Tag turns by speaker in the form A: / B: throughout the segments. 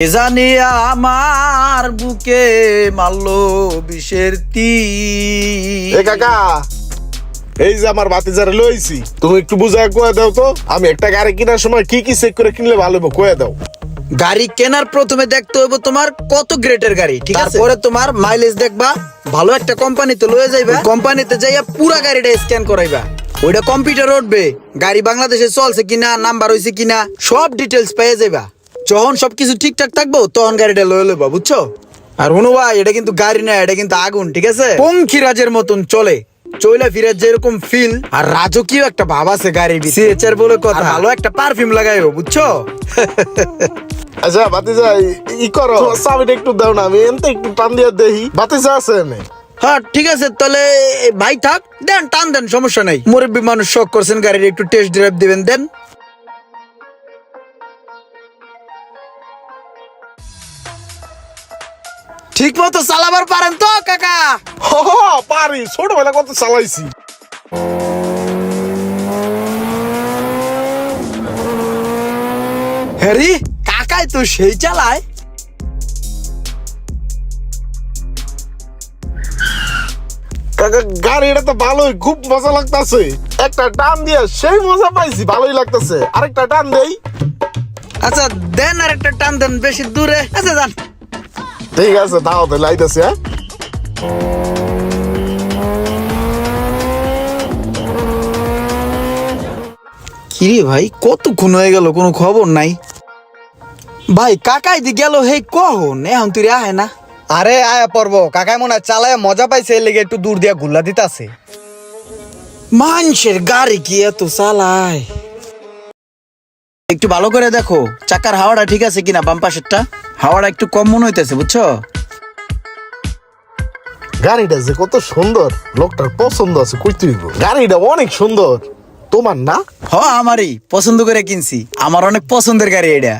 A: জানি আমার বুকে মারলো বিষের
B: এ কাকা এই যে আমার বাতিজারে লইছি তুমি একটু বুঝায় কয়ে দাও তো আমি একটা গাড়ি কেনার সময় কি কি চেক করে কিনলে ভালো হবে কয়ে দাও।
A: গাড়ি কেনার প্রথমে দেখতে হবে তোমার কত গ্রেডের গাড়ি ঠিক আছে? তারপরে তোমার মাইলেজ দেখবা ভালো একটা কোম্পানিতে লয়ে যাইবা কোম্পানিতে যাইয়া পুরা গাড়িটা স্ক্যান করাইবা। ওইটা কম্পিউটার উঠবে গাড়ি বাংলাদেশে চলছে কিনা নাম্বার হইছে কিনা সব ডিটেলস পেয়ে যাইবা। যখন সবকিছু ঠিকঠাক থাকব তখন গাড়িটা লয়ে লইবা বুঝছ? আর শুনো ভাই এটা কিন্তু গাড়ি না এটা কিন্তু আগুন ঠিক আছে? পঙ্খিরাজের মতন চলে। চইলা ফিরে যেরকম ফিল আর রাজকীয় একটা ভাব আছে গাড়ির সিএচআর বলে কথা। ভালো একটা পারফিউম লাগাইবো বুঝছ?
B: আচ্ছা বাতিজা ই- ই করো। চাবিটা একটু দাও না আমি এনতে একটু টান দিয়ে দেখি। বাতিজা আছে এনে?
A: হ্যাঁ ঠিক আছে তাহলে ভাই থাক। দেন টান দেন সমস্যা নাই। মুরব্বী মানুষ শখ করছেন গাড়ির একটু টেস্ট ড্রাইভ দিবেন দেন। ঠিক মতো চালাবার পারেন তো কাকা।
B: হ পারি। ছোটবেলা কত চালাইছি।
A: হ্যারি কাকাই তো সেই চালায়।
B: কাকা গাড়িটা তো ভালোই খুব মজা লাগতাছে। একটা টান দিয়ে সেই মজা পাইছি ভালোই লাগতাছে। আরেকটা টান দেই।
A: আচ্ছা দেন আর একটা টান দেন বেশি দূরে। আচ্ছা যান।
B: ঠিক আছে দাও তো লাইতেছে হ্যাঁ?
A: কিরে ভাই কতক্ষণ হয়ে গেল কোনো খবর নাই? ভাই কাকাই দি গেল হে কখন? এখন তুই আহে না।
C: আরে আয়া পর্ব কাকাই মনে চালায় মজা পাইছে এর লেগে একটু দূর দিয়া গুল্লা দিতাছে।
A: মানুষের গাড়ি কি এত চালায়? একটু ভালো করে দেখো চাকার হাওয়াটা ঠিক আছে কিনা বাম পাশেরটা? হাওয়াটা একটু কম মনে হইতেছে বুঝছ?
B: গাড়িটা যে কত সুন্দর লোকটার পছন্দ আছে কইতে হইব। গাড়িটা অনেক সুন্দর। তোমার না?
A: হ আমারই পছন্দ করে কিনছি। আমার অনেক পছন্দের গাড়ি এটা।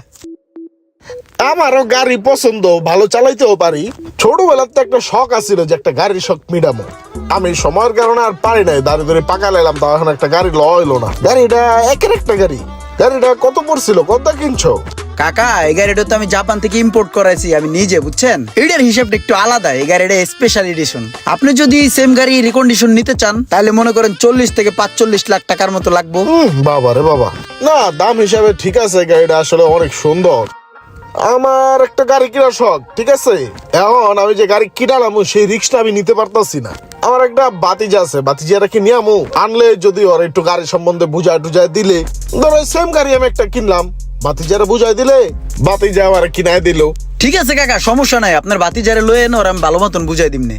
B: আমারও গাড়ি পছন্দ ভালো চালাইতেও পারি। ছোটবেলার তো একটা শখ আছিল যে একটা গাড়ির শখ মিটামো আমি সময়ের কারণে আর পারি নাই দাঁড়িয়ে ধরে পাকা লাইলাম তাও এখন একটা গাড়ি লইলো না। গাড়িটা একের একটা গাড়ি। গাড়িটা কত পড়ছিল? কত কিনছো?
A: কাকা এই গাড়িটা তো আমি জাপান থেকে ইম্পোর্ট করাইছি আমি নিজে বুঝছেন? এটার হিসাবটা একটু আলাদা এই গাড়িটা স্পেশাল এডিশন আপনি যদি সেম গাড়ি রিকন্ডিশন নিতে চান তাহলে মনে করেন চল্লিশ থেকে পাঁচচল্লিশ লাখ টাকার মতো লাগবে।
B: বাবা রে বাবা। না দাম হিসাবে ঠিক আছে গাড়িটা আসলে অনেক সুন্দর। আমার একটা গাড়ি কেনার শখ, ঠিক আছে? এখন আমি যে গাড়ি কিনালাম, সেই রিক্সটা আমি নিতে পারতাছি না। আমার একটা বাতিজা আছে বাতিজাটা কি নিয়ামু? আনলে যদি ওর একটু গাড়ি সম্বন্ধে বুঝায় টুজায় দিলে। ধরো সেম গাড়ি আমি একটা কিনলাম বাতিজারে বুঝাই দিলে, বাতিজা আমার কিনায় দিল।
A: ঠিক আছে কাকা, সমস্যা নাই, আপনার বাতি যারা লয়ে এনে ওর আমি ভালো মতন বুঝাই দিমনে।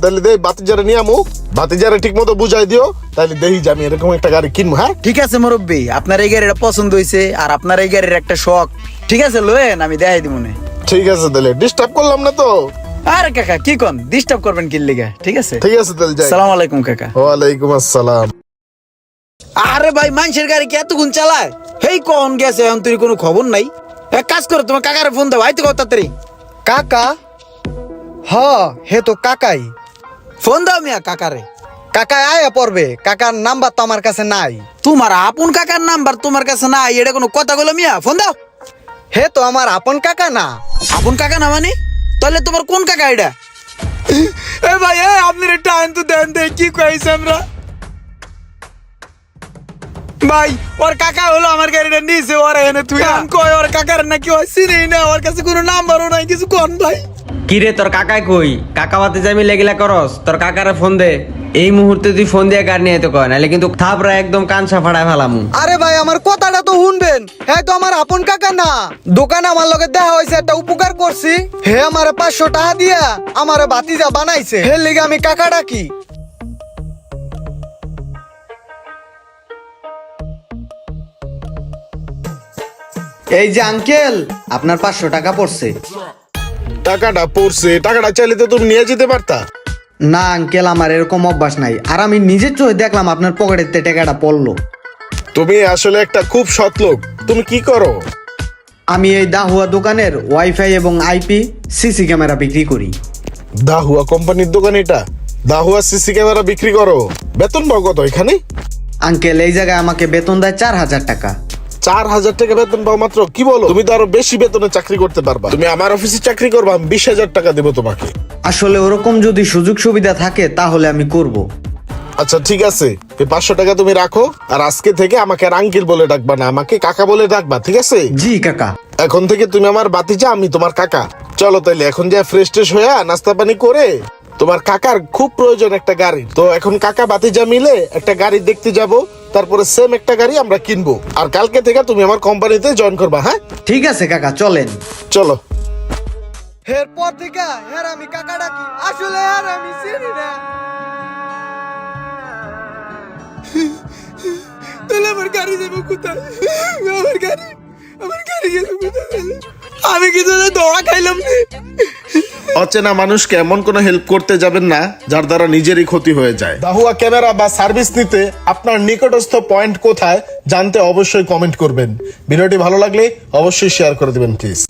B: তাহলে দে বাতিজারে নিয়ামু বাতিজারে ঠিক মতো বুঝাই দিও তাহলে দেখি যে আমি এরকম একটা গাড়ি কিনবো হ্যাঁ?
A: ঠিক আছে মুরব্বী আপনার এই গাড়িটা পছন্দ হয়েছে আর আপনার এই গাড়ির একটা শখ। ঠিক আছে লয়েন আমি দেখাই দিব মনে
B: ঠিক আছে তাহলে ডিস্টার্ব করলাম না তো?
A: আরে কাকা কি কোন? ডিস্টার্ব করবেন কি লিগা? ঠিক আছে?
B: ঠিক আছে তাহলে যাই।
A: আলাইকুম কাকা।
B: ওয়ালাইকুম আসসালাম।
A: আরে ভাই মানুষের গাড়ি কি এতক্ষণ চালায়? হেই কোন গেছে এখন তুই কোনো খবর নাই? এক কাজ করো তোমার কাকারে ফোন দাও আইতে কত তাড়াতাড়ি।
C: কাকা হ হে তো কাকাই
A: ফোন দাও মিয়া কাকারে
C: কাকাই আয়া পড়বে কাকার নাম্বার তো আমার কাছে নাই
A: তোমার আপন কাকার নাম্বার তোমার কাছে না এটা কোনো কথা বলো মিয়া ফোন দাও
C: হে তো আমার আপন কাকা না
A: আপন কাকা না মানে তাহলে তোমার কোন কাকা এটা এ ভাই এ আপনি একটা আনতো দেন দে কি কইছে আমরা ভাই ওর কাকা হলো আমার গাড়িটা নিয়েছে ওর এনে তুই আম কই ওর কাকার নাকি ওই চিনি না ওর কাছে কোনো নাম্বারও নাই কিছু কোন ভাই
D: কিরে তোর কাকাই কই? কাকা বাতে যাবি লেগিলা করস, তোর কাকারে ফোন দে। এই মুহূর্তে তুই ফোন দিয়ে গাড়ি নিয়ে তো কয় নাহলে কিন্তু থাপরা একদম কানসা ফাড়ায় ফেলামু।
C: আরে ভাই, আমার কথাটা তো শুনবেন। হ্যাঁ তো আমার আপন কাকা না। দোকানে আমার লগে দেখা হয়েছে, একটা উপকার করছি। হে, আমার পাঁচশো টাকা দিয়া আমার বাতিজা বানাইছে। হে লিগে আমি কাকা ডাকি। এই যে আঙ্কেল আপনার পাঁচশো টাকা পড়ছে।
B: টাকাটা পড়ছে টাকাটা চাইলে তো তুমি নিয়ে যেতে পারতা।
C: না আঙ্কেল আমার এরকম অভ্যাস নাই। আর আমি নিজের চোখে দেখলাম আপনার পকেটেতে টাকাটা পড়ল।
B: তুমি আসলে একটা খুব সৎ লোক। তুমি কি করো?
C: আমি এই দাহুয়া দোকানের ওয়াইফাই এবং আইপি সিসি ক্যামেরা বিক্রি করি।
B: দাহুয়া কোম্পানির দোকান এটা? দাহুয়া সিসি ক্যামেরা বিক্রি করো। বেতন পাও কত এখানে?
C: আঙ্কেল এই জায়গায় আমাকে বেতন দেয় চার হাজার টাকা।
B: চার হাজার টাকা বেতন পাও মাত্র। কি বলো? তুমি তো আরও বেশি বেতনে চাকরি করতে পারবা। তুমি আমার অফিসে চাকরি করবা আমি বিশ হাজার টাকা দেবো তোমাকে।
D: আসলে ওরকম যদি সুযোগ সুবিধা থাকে তাহলে আমি করব।
B: আচ্ছা ঠিক আছে। এই পাঁচশো টাকা তুমি রাখো আর আজকে থেকে আমাকে আর আঙ্কেল বলে ডাকবা না আমাকে কাকা বলে ডাকবা ঠিক আছে?
D: জি কাকা।
B: এখন থেকে তুমি আমার বাতিজা আমি তোমার কাকা। চলো তাইলে এখন যা ফ্রেশ ট্রেশ হয়ে নাস্তা পানি করে তোমার কাকার খুব প্রয়োজন একটা গাড়ি। তো এখন কাকা বাতিজা মিলে একটা গাড়ি দেখতে যাব তারপরে সেম একটা গাড়ি আমরা কিনবো। আর কালকে থেকে তুমি আমার কোম্পানিতে জয়েন করবা হ্যাঁ?
D: ঠিক আছে কাকা চলেন।
B: চলো।
C: এরপর থেকে হ্যাঁ আমি কাকা ডাকি আসলে আর আমি চিনি না। তাহলে আমার গাড়ি যাব কোথায়? আমার গাড়ি আমার গাড়ি গেল কোথায়? আমি কি তোদের দৌড়া খাইলাম না
B: অচেনা মানুষকে এমন কোনো হেল্প করতে যাবেন না, যার দ্বারা নিজেরই ক্ষতি হয়ে যায়। দাহুয়া ক্যামেরা বা সার্ভিস নিতে আপনার নিকটস্থ পয়েন্ট কোথায়, জানতে অবশ্যই কমেন্ট করবেন। ভিডিওটি ভালো লাগলে অবশ্যই শেয়ার করে দেবেন প্লিজ